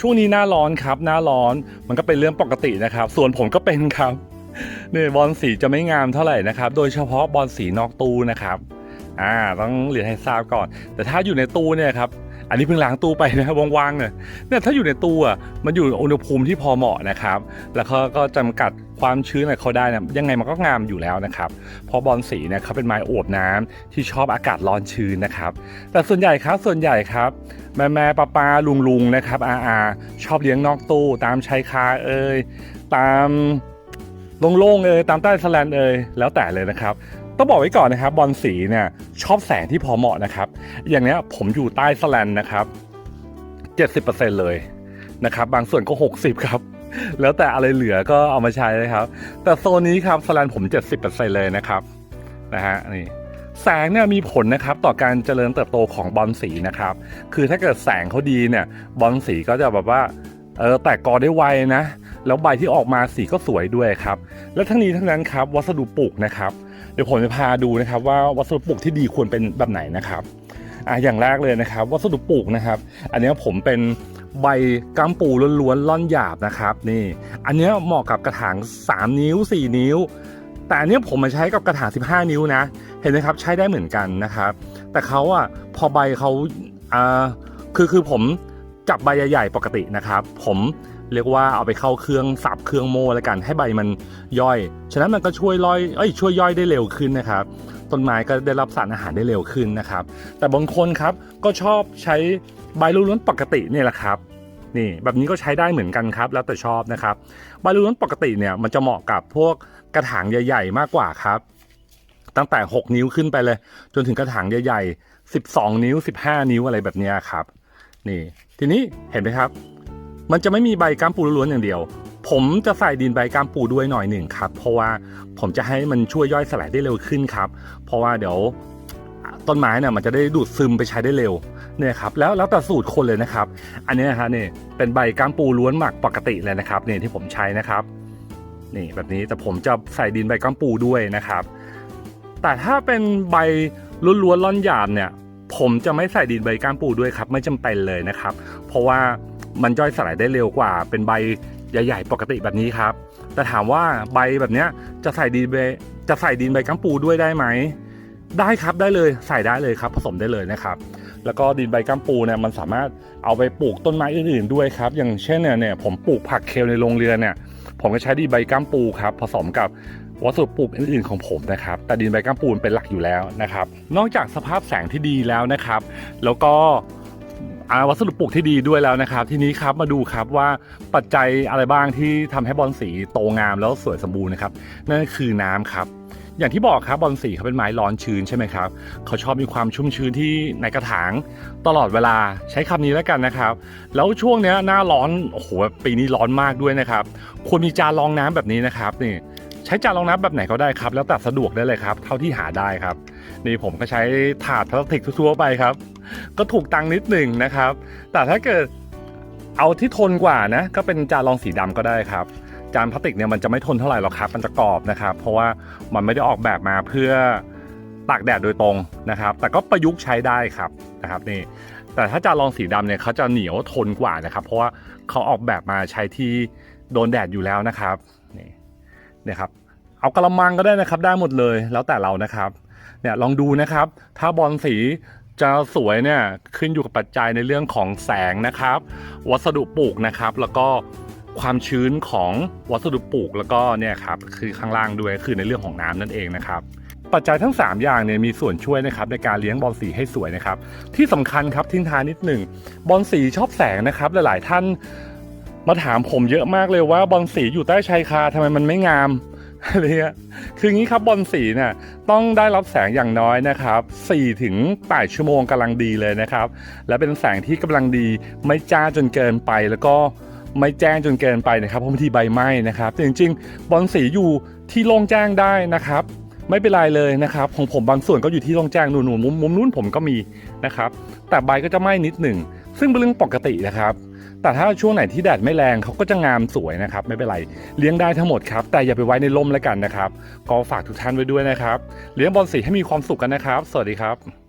ช่วงนี้หน้าร้อนครับ หน้าร้อนมันก็เป็นเรื่องปกตินะครับ ส่วนผมก็เป็นครับเนี่ยบอลสีจะไม่งามเท่าไหร่นะครับ โดยเฉพาะบอลสีนอกตู้นะครับอ่าต้องเรียนให้ทราบก่อน แต่ถ้าอยู่ในตู้เนี่ยครับอันนี้เพิ่งล้างตู้ไปนะว่างๆเนี่ยเนี่ยถ้าอยู่ในตู้อะมันอยู่อุณหภูมิที่พอเหมาะนะครับ แล้วเขาก็จำกัดความชื้นอะไรเขาได้นะยังไงมันก็งามอยู่แล้วนะครับเพราะบอลสีเนี่ยเขาเป็นไม้อวบน้ำที่ชอบอากาศร้อนชื้นนะครับ แต่ส่วนใหญ่ครับส่วนใหญ่ครับ แม่แม่ป้าป้าลุงลุงนะครับอาอาชอบเลี้ยงนอกตู้ ตามชายคาเอ่ยตามโล่งๆเอ่ยตามใต้สแลนเอ่ยแล้วแต่เลยนะครับต้องบอกไว้ก่อนนะครับบอลสีเนี่ยชอบแสงที่พอเหมาะนะครับ อย่างเนี้ยผมอยู่ใต้สแลนนะครับ 70%เลยนะครับ บางส่วนก็ 60 ครับ แล้วแต่อะไรเหลือก็เอามาใช้นะครับ แต่โซนนี้ครับสแลนผม 70%เลยนะครับนะฮะนี่ แสงเนี่ยมีผลนะครับต่อการเจริญเติบโตของบอลสีนะครับ คือถ้าเกิดแสงเขาดีเนี่ยบอลสีก็จะแบบว่าเออแตกกอได้ไวนะ แล้วใบที่ออกมาสีก็สวยด้วยครับ และทั้งนี้ทั้งนั้นครับวัสดุปลูกนะครับเดี๋ยวผมจะพาดูนะครับว่าวัสดุปลูกที่ดีควรเป็นแบบไหนนะครับอะอย่างแรกเลยนะครับ วัสดุปลูกนะครับ อันนี้ผมเป็นใบกัมปูล้วนๆล่อนหยาบนะครับ นี่ อันนี้เหมาะกับกระถาง 3 นิ้ว 4 นิ้ว แต่อันนี้ผมมาใช้กับกระถาง15 นิ้วนะ เห็นไหมครับใช้ได้เหมือนกันนะครับ แต่เขาอะพอใบเขาอ่าคือคือผมจับใบใหญ่ๆปกตินะครับ ผมเรียกว่าเอาไปเข้าเครื่องสับเครื่องโม่แล้วกัน ให้ใบมันย่อย ฉะนั้นมันก็ช่วยย่อยเอ้ยช่วยย่อยได้เร็วขึ้นนะครับ ต้นไม้ก็ได้รับสารอาหารได้เร็วขึ้นนะครับ แต่บางคนครับก็ชอบใช้ใบล้วนๆปกตินี่แหละครับ นี่แบบนี้ก็ใช้ได้เหมือนกันครับ แล้วแต่ชอบนะครับใบล้วนปกติเนี่ยมันจะเหมาะกับพวกกระถางใหญ่ ๆ มากกว่าครับ ตั้งแต่ 6 นิ้วขึ้นไปเลย จนถึงกระถางใหญ่ๆ 12 นิ้ว 15 นิ้วอะไรแบบนี้ครับ นี่ ทีนี้เห็นไหมครับ มันจะไม่มีใบก้ามปูล้วนอย่างเดียว ผมจะใส่ดินใบก้ามปูด้วยหน่อยหนึ่งครับ เพราะว่าผมจะให้มันช่วยย่อยสลายได้เร็วขึ้นครับ เพราะว่าเดี๋ยว ต้นไม้เนี่ยมันจะได้ดูดซึมไปใช้ได้เร็วเนี่ยครับแล้วแล้วแต่สูตรคนเลยนะครับ อันนี้นะฮะนี่เป็นใบก้ามปูล้วนหมักปกติเลยนะครับนี่ที่ผมใช้นะครับนี่แบบนี้แต่ผมจะใส่ดินใบก้ามปูด้วยนะครับ แต่ถ้าเป็นใบล้วนๆล่อนหยาบเนี่ย ผมจะไม่ใส่ดินใบก้ามปูด้วยครับ ไม่จำเป็นเลยนะครับ เพราะว่ามันย่อยสลายได้เร็วกว่า เป็นใบใหญ่ๆปกติแบบนี้ครับ แต่ถามว่าใบแบบเนี้ยจะใส่ดินใบจะใส่ดินใบก้ามปูด้วยได้ไหม ได้ครับได้เลยใส่ได้เลยครับ ผสมได้เลยนะครับ แล้วก็ดินใบก้ามปูเนี่ยมันสามารถเอาไปปลูกต้นไม้อื่นๆด้วยครับ อย่างเช่นเนี่ยเนี่ยผมปลูกผักเคลในโรงเรือนเนี่ย ผมก็ใช้ดินใบก้ามปูครับผสมกับวัสดุปลูกอื่นๆของผมนะครับ แต่ดินใบก้ามปูเป็นหลักอยู่แล้วนะครับ นอกจากสภาพแสงที่ดีแล้วนะครับ แล้วก็วัสดุปลูกที่ดีด้วยแล้วนะครับ ทีนี้ครับมาดูครับว่าปัจจัยอะไรบ้างที่ทำให้บอลสีโตงามแล้วสวยสมบูรณ์นะครับ นั่นคือน้ำครับ อย่างที่บอกครับบอลสีเขาเป็นไม้ร้อนชื้นใช่ไหมครับเขาชอบมีความชุ่มชื้นที่ในกระถาง ตลอดเวลาใช้คำนี้แล้วกันนะครับ แล้วช่วงเนี้ยหน้าร้อนโอ้โหปีนี้ร้อนมากด้วยนะครับควรมีจานรองน้ำแบบนี้นะครับนี่ใช้จานรองน้ำแบบไหนก็ได้ครับ แล้วแต่สะดวกได้เลยครับ เท่าที่หาได้ครับ นี่ผมก็ใช้ถาดพลาสติกทั่วไปครับ ก็ถูกตังค์นิดหนึ่งนะครับ แต่ถ้าเกิดเอาที่ทนกว่านะ ก็เป็นจานรองสีดำก็ได้ครับ จานพลาสติกเนี่ยมันจะไม่ทนเท่าไหร่หรอกครับ มันจะกรอบนะครับ เพราะว่ามันไม่ได้ออกแบบมาเพื่อตากแดดโดยตรงนะครับ แต่ก็ประยุกต์ใช้ได้ครับนะครับนี่ แต่ถ้าจานรองสีดำเนี่ยเขาจะเหนียวทนกว่านะครับ เพราะว่าเขาออกแบบมาใช้ที่โดนแดดอยู่แล้วนะครับนี่นี่ครับ เอากระมังก็ได้นะครับได้หมดเลยแล้วแต่เรานะครับเนี่ยลองดูนะครับ ถ้าบอลสีจะสวยเนี่ยขึ้นอยู่กับปัจจัยในเรื่องของแสงนะครับ วัสดุปลูกนะครับ แล้วก็ ความชื้นของวัสดุปลูกแล้วก็เนี่ยครับคือข้างล่างด้วยคือในเรื่องของน้ำนั่นเองนะครับปัจจัยทั้ง 3 อย่างเนี่ยมีส่วนช่วยนะครับในการเลี้ยงบอลสีให้สวยนะครับที่สำคัญครับทิ้งท้ายนิดหนึ่งบอลสีชอบแสงนะครับหลายๆท่านมาถามผมเยอะมากเลยว่าบอลสีอยู่ใต้ชายคาทำไมมันไม่งามอะไรเงี้ยคืองนี้ครับบอลสีเนี่ยต้องได้รับแสงอย่างน้อยนะครับ4ถึง8ชั่วโมงกำลังดีเลยนะครับ และเป็นแสงที่กำลังดีไม่จ้าจนเกินไปแล้วก็ ไม่แจ้งจนเกินไปนะครับเพราะบางทีใบไหม้นะครับแต่จริงๆ บอลสีอยู่ที่โล่งแจ้งได้นะครับ ไม่เป็นไรเลยนะครับ ของผมบางส่วนก็อยู่ที่โล่งแจ้งหนูๆมุมมุมนู้นผมก็มีนะครับ แต่ใบก็จะไหม้นิดหนึ่งซึ่งเป็นเรื่องปกตินะครับ แต่ถ้าช่วงไหนที่แดดไม่แรงเขาก็จะงามสวยนะครับ ไม่เป็นไร เลี้ยงได้ทั้งหมดครับ แต่อย่าไปไว้ในร่มแล้วกันนะครับ ก็ฝากทุกท่านไว้ด้วยนะครับ เลี้ยงบอลสีให้มีความสุขกันนะครับ สวัสดีครับ